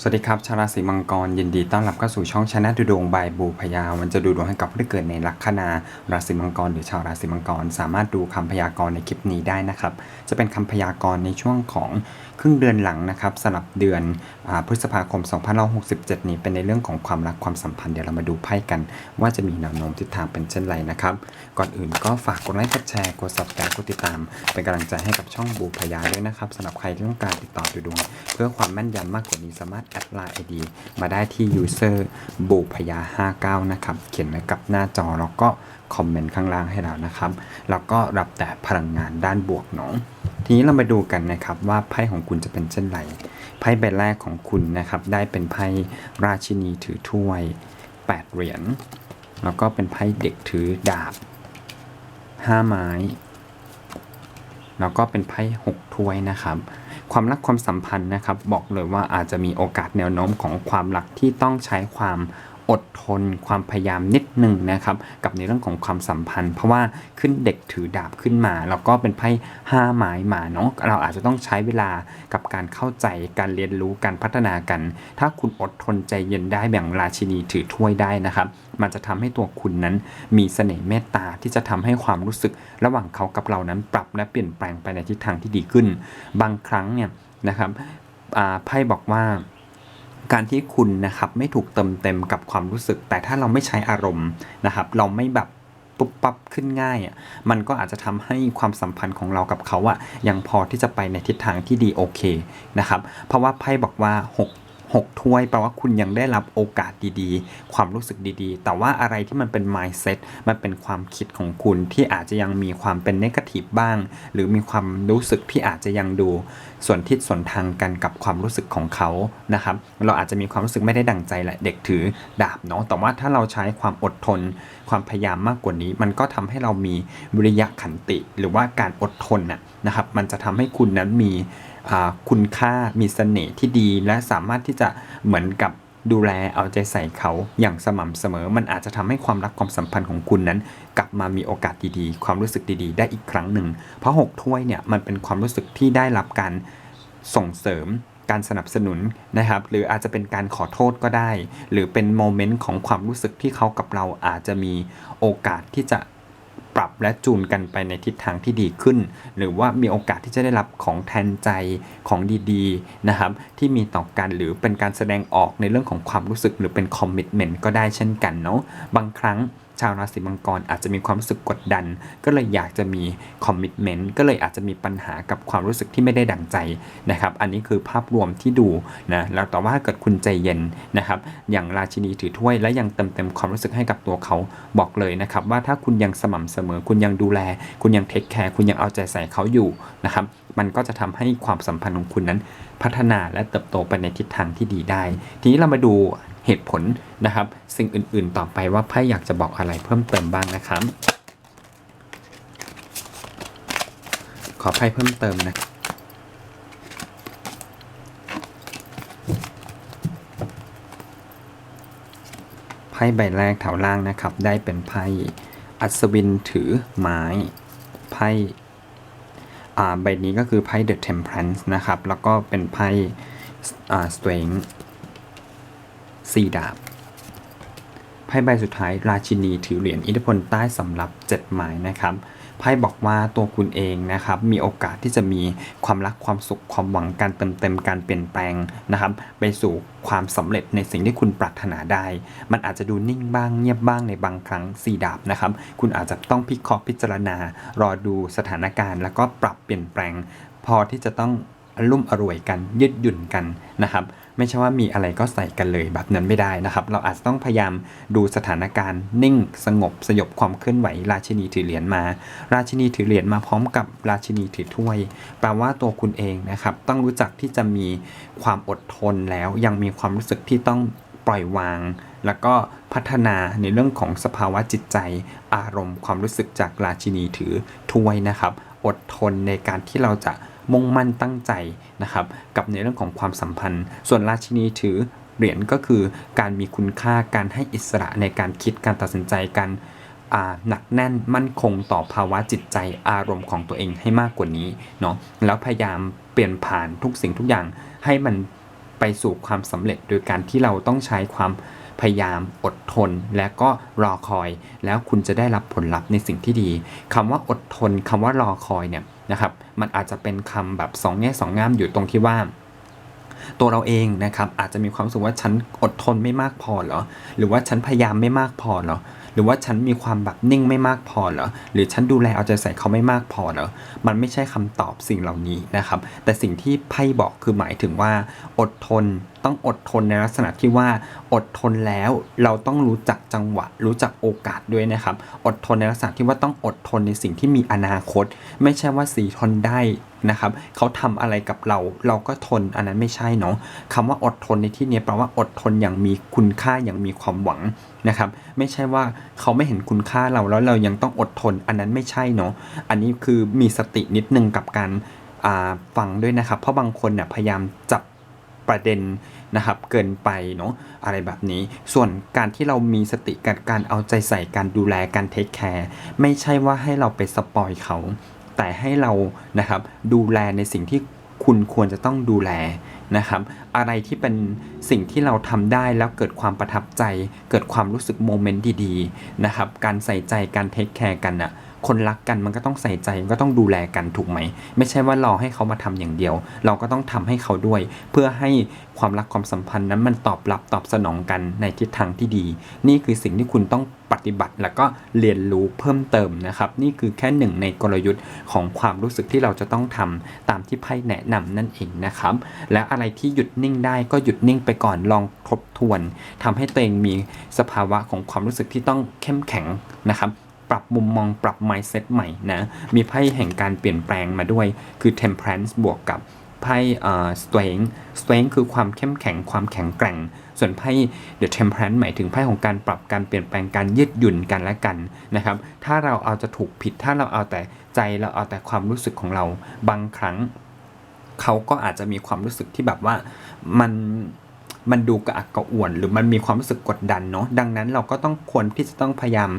สวัสดีครับ ชาวราศีมังกรยินดีต้อนรับเข้าสู่ช่องชนะดูดวงบายบูพยามันจะดูดวงให้กับผู้ที่เกิดในลัคนาราศีมังกรหรือชาวราศีมังกร สามารถดูคำพยากรณ์ในคลิปนี้ได้นะครับ จะเป็นคำพยากรณ์ในช่วงของ ครึ่งเดือนหลังนะครับสลับเดือนอพฤษภาคม 2567 นี้เป็นในเรื่องของความรักความสัมพันธ์เดี๋ยวเรามาดูไพ่กัน ว่าจะมีแนวโน้มทิศทางเป็นเช่นไรนะครับ ก่อนอื่นก็ฝากกดไลค์กดแชร์กด subscribe กดติดตาม เป็นกำลังใจให้กับช่องบูพยาด้วยนะครับสำหรับใครที่ต้องการติดต่อดูดวง เพื่อความแม่นยำมากกว่านี้สามารถแอดไลน์ ID มาได้ที่ user บูพยา59นะครับเขียนไว้กับหน้าจอแล้วก็ คอมเมนต์ข้างล่างให้เรานะครับ แล้วก็รับแต่พลังงานด้านบวกเนาะทีนี้เรามาดูกันนะครับว่าไพ่ของคุณจะเป็นเช่นไรไพ่ใบแรกของคุณนะครับ ได้เป็นไพ่ราชินีถือถ้วย 8 เหรียญแล้วก็เป็นไพ่เด็กถือดาบ 5 ไม้ แล้วก็เป็นไพ่หกถ้วยนะครับ ความรักความสัมพันธ์นะครับ บอกเลยว่าอาจจะมีโอกาสแนวโน้มของความรักที่ต้องใช้ความ อดทนความพยายามนิดหนึ่งนะครับ กับในเรื่องของความสัมพันธ์ เพราะว่าขึ้นเด็กถือดาบขึ้นมา แล้วก็เป็นไพ่ห้าไม้มาเนาะเราอาจจะต้องใช้เวลากับการเข้าใจการเรียนรู้การพัฒนากัน ถ้าคุณอดทนใจเย็นได้แบ่งราชินีถือถ้วยได้นะครับ มันจะทำให้ตัวคุณนั้นมีเสน่ห์เมตตาที่จะทำให้ความรู้สึกระหว่างเขากับเรานั้นปรับและเปลี่ยนแปลงไปในทิศทางที่ดีขึ้น บางครั้งเนี่ยนะครับไพ่บอกว่า การที่คุณนะครับไม่ถูกเติมเต็มกับความรู้สึก แต่ถ้าเราไม่ใช้อารมณ์นะครับ เราไม่แบบปุ๊บปั๊บขึ้นง่ายอะมันก็อาจจะทำให้ความสัมพันธ์ของเรากับเขาอะยังพอที่จะไปในทิศทางที่ดีโอเคนะครับ เพราะว่าไพ่บอกว่า 6 6 ถ้วยแปลว่าคุณยังได้รับโอกาสดีๆ ความรู้สึกดีๆ แต่ว่าอะไรที่มันเป็น mindset มันเป็นความคิดของคุณที่อาจจะยังมีความเป็น negative บ้าง หรือมีความรู้สึกที่อาจจะยังดู ส่วนทิศส่วนทางกันกับความรู้สึกของเขานะครับ เราอาจจะมีความรู้สึกไม่ได้ดังใจแหละเด็กถือดาบเนาะแต่ว่าถ้าเราใช้ความอดทน ความพยายามมากกว่านี้ มันก็ทำให้เรามีวิริยะขันติ หรือว่าการอดทนน่ะนะครับ มันจะทำให้คุณนั้นมีคุณค่ามีเสน่ห์ที่ดีและสามารถที่จะเหมือนกับดูแลเอาใจใส่เขาอย่างสม่ำเสมอ มันอาจจะทำให้ความรักความสัมพันธ์ของคุณนั้น กลับมามีโอกาสดีๆ ความรู้สึกดีๆ ได้อีกครั้งหนึ่ง เพราะ 6 ถ้วยเนี่ยมันเป็นความรู้สึกที่ได้รับการส่งเสริมการสนับสนุนนะครับ หรืออาจจะเป็นการขอโทษก็ได้ หรือเป็นโมเมนต์ของความรู้สึกที่เขากับเราอาจจะมีโอกาสที่จะ ปรับและจูนกันไปในทิศทางที่ดีขึ้น หรือว่ามีโอกาสที่จะได้รับของแทนใจของดีๆนะครับที่มีต่อกันหรือเป็นการแสดงออกในเรื่องของความรู้สึกหรือเป็นคอมมิชเมนต์ก็ได้เช่นกันเนาะบางครั้ง ชาวราศีมังกรอาจจะมีความรู้สึกกดดัน ก็เลยอยากจะมีคอมมิ t เมนต์ก็เลยอาจจะมีปัญหากับความรู้สึกที่ไม่ได้ดังใจนะครับ อันนี้คือภาพรวมที่ดูนะแล้วแต่ว่าเกิดคุณใจเย็นนะครับ อย่างราชินีถือถ้วย และยังเติมเต็มความรู้สึกให้กับตัวเขาบอกเลยนะครับ ว่าถ้าคุณยังสม่ำเสมอ คุณยังดูแล คุณยังเทคแคร์คุณยังเอาใจใส่เขาอยู่นะครับมันก็จะทำให้ความสัมพันธ์ของคุณนั้นพัฒนาและเติบโตไปในทิศทางที่ดีได้ ทีนี้เรามาดู เหตุผลนะครับ สิ่งอื่นๆต่อไปว่าไพ่อยากจะบอกอะไรเพิ่มเติมบ้างนะครับ ขอไพ่เพิ่มเติมนะไพ่ใบแรกแถวล่างนะครับ ได้เป็นไพ่อัศวินถือไม้ไพ่ใบนี้ก็คือไพ่ The Temperance นะครับ แล้วก็เป็นไพ่อ่า Strength สี่ดาบไพ่ใบสุดท้ายราชินีถือเหรียญอิทธิพลใต้สำหรับ7หมายนะครับไพ่บอกว่าตัวคุณเองนะครับมีโอกาสที่จะมีความรักความสุขความหวังการเติมเต็มการเปลี่ยนแปลงนะครับไปสู่ความสำเร็จในสิ่งที่คุณปรารถนาได้ มันอาจจะดูนิ่งบ้างเงียบบ้างในบางครั้งสี่ดาบนะครับคุณอาจจะต้องพิเคราะห์พิจารณา รอดูสถานการณ์ แล้วก็ปรับเปลี่ยนแปลง พอที่จะต้อง อรุ่มอร่วยกัน ยืดหยุ่นกันนะครับ ไม่ใช่ว่ามีอะไรก็ใส่กันเลยแบบนั้นไม่ได้นะครับ เราอาจจะต้องพยายามดูสถานการณ์นิ่งสงบสยบความเคลื่อนไหว ราชินีถือเหรียญมา ราชินีถือเหรียญมาพร้อมกับราชินีถือถ้วย แปลว่าตัวคุณเองนะครับ ต้องรู้จักที่จะมีความอดทนแล้วยังมีความรู้สึกที่ต้องปล่อยวาง แล้วก็พัฒนาในเรื่องของสภาวะจิตใจ อารมณ์ความรู้สึกจากราชินีถือถ้วยนะครับ อดทนในการที่เราจะ มุ่งมั่นตั้งใจนะครับกับในเรื่องของความสัมพันธ์ ส่วนราชินีถือเหรียญก็คือการมีคุณค่าการให้อิสระในการคิดการตัดสินใจการหนักแน่นมั่นคงต่อภาวะจิตใจอารมณ์ของตัวเองให้มากกว่านี้เนาะแล้วพยายามเปลี่ยนผ่านทุกสิ่งทุกอย่างให้มันไปสู่ความสำเร็จโดยการที่เราต้องใช้ความพยายามอดทนและก็รอคอย แล้วคุณจะได้รับผลลัพธ์ในสิ่งที่ดีคำว่าอดทนคำว่ารอคอยเนี่ย นะครับ มันอาจจะเป็นคำแบบสองแง่สองงามอยู่ตรงที่ว่า ตัวเราเองนะครับอาจจะมีความรู้สึกว่าฉันอดทนไม่มากพอเหรอ หรือว่าฉันพยายามไม่มากพอเหรอหรือว่าฉันมีความแบบนิ่งไม่มากพอเหรอหรือฉันดูแลเอาใจใส่เขาไม่มากพอเหรอมันไม่ใช่คำตอบสิ่งเหล่านี้นะครับ แต่สิ่งที่ไพ่บอกคือหมายถึงว่าอดทน ต้องอดทนในลักษณะที่ว่าอดทนแล้วเราต้องรู้จักจังหวะ รู้จักโอกาสด้วยนะครับ อดทนในลักษณะที่ว่าต้องอดทนในสิ่งที่มีอนาคต ไม่ใช่ว่าสีทนได้นะครับเขาทำอะไรกับเราเราก็ทนอันนั้นไม่ใช่เนาะคำว่าอดทนในที่นี้แปลว่าอดทนอย่างมีคุณค่าอย่างมีความหวังนะครับไม่ใช่ว่าเขาไม่เห็นคุณค่าเราแล้วเรายังต้องอดทนอันนั้นไม่ใช่เนาะอันนี้คือมีสตินิดนึงกับการฟังด้วยนะครับ เพราะบางคนเนี่ยพยายามจับ ประเด็นนะครับ เกินไปเนาะอะไรแบบนี้ ส่วนการที่เรามีสติกับการเอาใจใส่การดูแลการเทคแคร์ไม่ใช่ว่าให้เราไปสปอยเขา แต่ให้เรานะครับดูแลในสิ่งที่คุณควรจะต้องดูแลนะครับ อะไรที่เป็นสิ่งที่เราทำได้แล้วเกิดความประทับใจ เกิดความรู้สึกโมเมนต์ดีๆนะครับ การใส่ใจการเทคแคร์กันอะ คนรักกันมันก็ต้องใส่ใจก็ต้องดูแลกันถูกไหม ไม่ใช่ว่ารอให้เขามาทำอย่างเดียว เราก็ต้องทำให้เขาด้วย เพื่อให้ความรักความสัมพันธ์นั้นมันตอบรับตอบสนองกันในทิศทางที่ดี นี่คือสิ่งที่คุณต้องปฏิบัติแล้วก็เรียนรู้เพิ่มเติมนะครับ นี่คือแค่หนึ่งในกลยุทธ์ของความรู้สึกที่เราจะต้องทำตามที่ไพ่แนะนำนั่นเองนะครับ และอะไรที่หยุดนิ่งได้ก็หยุดนิ่งไปก่อนลองทบทวนทำให้ตัวเองมีสภาวะของความรู้สึกที่ต้องเข้มแข็งนะครับ ปรับมุมมองปรับ mindset ใหม่นะ มีไพ่แห่งการเปลี่ยนแปลงมาด้วย คือ temperance บวกกับไพ่เอ่อ strength strength คือความเข้มแข็งความแข็งแกร่ง ส่วนไพ่ the temperance หมายถึงไพ่ของการปรับการเปลี่ยนแปลงการยืดหยุ่นกันและกันนะครับ ถ้าเราเอาจะถูกผิด ถ้าเราเอาแต่ใจเราเอาแต่ความรู้สึกของเรา บางครั้ง เขาก็อาจจะมีความรู้สึกที่แบบว่ามันมันดูกระอักกระอ่วน หรือมันมีความรู้สึกกดดันเนาะดังนั้นเราก็ต้องควรที่จะต้องพยายาม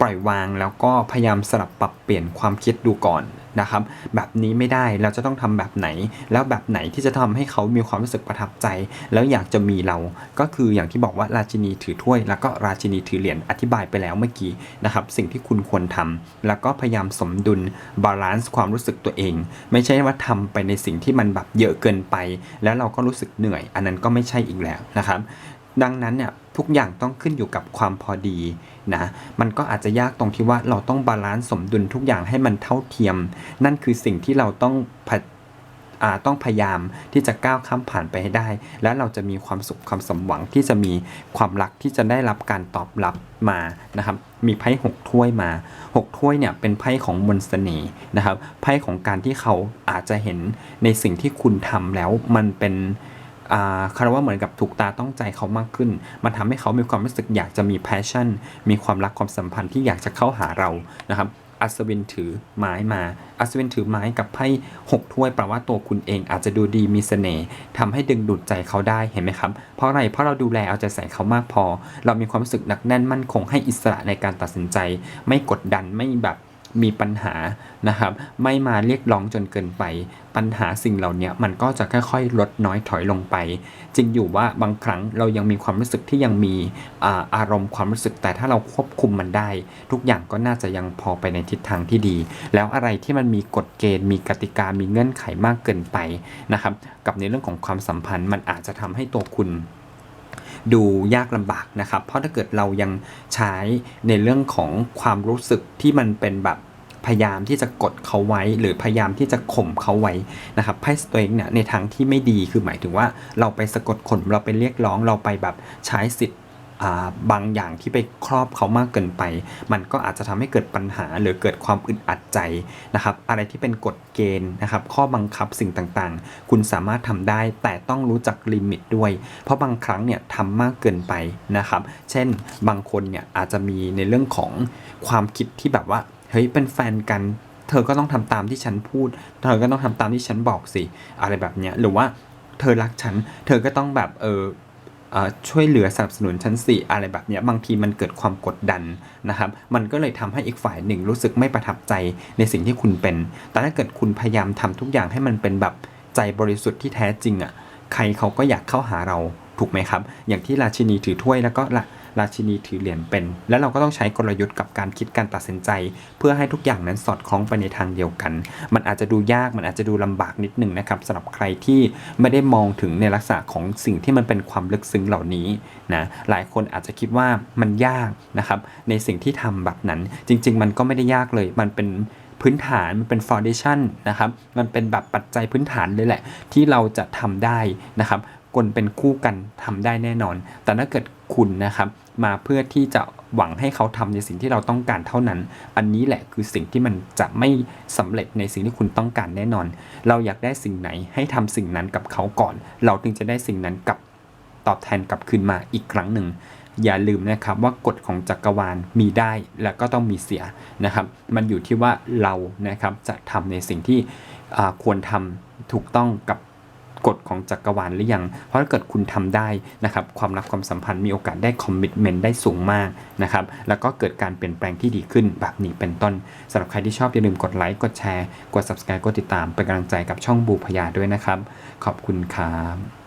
ปล่อยวางแล้วก็พยายามสลับปรับเปลี่ยนความคิดดูก่อนนะครับ แบบนี้ไม่ได้เราจะต้องทำแบบไหน แล้วแบบไหนที่จะทำให้เขามีความรู้สึกประทับใจ แล้วอยากจะมีเราก็คืออย่างที่บอกว่าราชินีถือถ้วย แล้วก็ราชินีถือเหรียญอธิบายไปแล้วเมื่อกี้นะครับ สิ่งที่คุณควรทำแล้วก็พยายามสมดุลบาลานซ์ความรู้สึกตัวเอง ไม่ใช่ว่าทำไปในสิ่งที่มันแบบเยอะเกินไป แล้วเราก็รู้สึกเหนื่อย อันนั้นก็ไม่ใช่อีกแล้วนะครับ ดังนั้นเนี่ยทุกอย่างต้องขึ้นอยู่กับความพอดีนะมันก็อาจจะยากตรงที่ว่าเราต้องบาลานซ์สมดุลทุกอย่างให้มันเท่าเทียม นั่นคือสิ่งที่เราต้องพะอ่าต้องพยายามที่จะก้าวข้ามผ่านไปให้ได้ และเราจะมีความสุขความสมหวังที่จะมีความรักที่จะได้รับการตอบรับมานะครับ มีไพ่หกถ้วยมาหกถ้วยเนี่ยเป็นไพ่ของมนต์เสน่ห์นะครับไพ่ของการที่เขาอาจจะเห็นในสิ่งที่คุณทำแล้วมันเป็น คารว่าเหมือนกับถูกตาต้องใจเขามากขึ้น มันทำให้เขามีความรู้สึกอยากจะมี passion มีความรักความสัมพันธ์ที่อยากจะเข้าหาเรานะครับอัศวินถือไม้มา อัศวินถือไม้กับไพ่หกถ้วยแปลว่าตัวคุณเองอาจจะดูดีมีเสน่ห์ทำให้ดึงดูดใจเขาได้เห็นไหมครับ เพราะอะไร เพราะเราดูแลเอาใจใส่เขามากพอ เรามีความรู้สึกหนักแน่นมั่นคงให้อิสระในการตัดสินใจ ไม่กดดันไม่แบบ มีปัญหานะครับ ไม่มาเรียกร้องจนเกินไป ปัญหาสิ่งเหล่านี้มันก็จะค่อยๆ ลดน้อยถอยลงไป จริงอยู่ว่าบางครั้งเรายังมีความรู้สึกที่ยังมีอาอารมณ์ความรู้สึกแต่ถ้าเราควบคุมมันได้ ทุกอย่างก็น่าจะยังพอไปในทิศทางที่ดี แล้วอะไรที่มันมีกฎเกณฑ์ มีกติกามีเงื่อนไขมากเกินไปนะครับ กับในเรื่องของความสัมพันธ์มันอาจจะทำให้ตัวคุณ ดูยากลำบากนะครับ เพราะถ้าเกิดเรายังใช้ในเรื่องของความรู้สึกที่มันเป็นแบบพยายามที่จะกดเขาไว้ หรือพยายามที่จะข่มเขาไว้นะครับไพ่สเตงเนี่ยในทางที่ไม่ดีคือหมายถึงว่าเราไปสะกดข่มเราไปเรียกร้องเราไปแบบใช้สิทธิ์ บางอย่างที่ไปครอบเขามากเกินไป มันก็อาจจะทำให้เกิดปัญหาหรือเกิดความอึดอัดใจนะครับ อะไรที่เป็นกฎเกณฑ์นะครับ ข้อบังคับสิ่งต่างๆ คุณสามารถทำได้แต่ต้องรู้จักลิมิตด้วย เพราะบางครั้งเนี่ยทำมากเกินไปนะครับ เช่นบางคนเนี่ยอาจจะมีในเรื่องของความคิดที่แบบว่าเฮ้ยเป็นแฟนกันเธอก็ต้องทำตามที่ฉันพูด เธอก็ต้องทำตามที่ฉันบอกสิ อะไรแบบเนี้ย หรือว่าเธอรักฉัน เธอก็ต้องแบบเออเอ่อ ช่วยเหลือสนับสนุนชั้นสิอะไรแบบนี้บางทีมันเกิดความกดดันนะครับมันก็เลยทำให้อีกฝ่ายหนึ่งรู้สึกไม่ประทับใจในสิ่งที่คุณเป็น แต่ถ้าเกิดคุณพยายามทำทุกอย่างให้มันเป็นแบบใจบริสุทธิ์ที่แท้จริงอะ่ะใครเขาก็อยากเข้าหาเราถูกไหมครับ อย่างที่ราชินีถือถ้วยแล้วก็ละ ราชินีถือเหรียญเป็น แล้วเราก็ต้องใช้กลยุทธ์กับการคิดการตัดสินใจ เพื่อให้ทุกอย่างนั้นสอดคล้องไปในทางเดียวกัน มันอาจจะดูยากมันอาจจะดูลำบากนิดหนึ่งนะครับสำหรับใครที่ไม่ได้มองถึงในลักษณะของสิ่งที่มันเป็นความลึกซึ้งเหล่านี้นะหลายคนอาจจะคิดว่ามันยากนะครับในสิ่งที่ทำแบบนั้น จริง ๆ มันก็ไม่ได้ยากเลยมันเป็นพื้นฐานมันเป็นฟ u n เดชันนะครับมันเป็นแบบปัจจัยพื้นฐานเลยแหละ ที่เราจะทำได้นะครับคนเป็นคู่กันทำได้แน่นอน แต่ถ้าเกิด คุณนะครับมาเพื่อที่จะหวังให้เขาทำในสิ่งที่เราต้องการเท่านั้น อันนี้แหละคือสิ่งที่มันจะไม่สำเร็จในสิ่งที่คุณต้องการแน่นอน เราอยากได้สิ่งไหนให้ทำสิ่งนั้นกับเขาก่อน เราถึงจะได้สิ่งนั้นกลับตอบแทนกลับคืนมาอีกครั้งหนึ่ง อย่าลืมนะครับว่ากฎของจักรวาลมีได้และก็ต้องมีเสียนะครับ มันอยู่ที่ว่าเรานะครับจะทำในสิ่งที่ควรทำถูกต้องกับ กฎของจักรวาลหรือยัง เพราะถ้าเกิดคุณทำได้นะครับความรักความสัมพันธ์มีโอกาสได้คอมมิชเมนต์ได้สูงมากนะครับแล้วก็เกิดการเปลี่ยนแปลงที่ดีขึ้นแบบนี้เป็นต้นสำหรับใครที่ชอบอย่าลืมกดไลค์กดแชร์กด subscribe กดติดตามเป็นกำลังใจกับช่องบูพยาด้วยนะครับ ขอบคุณครับ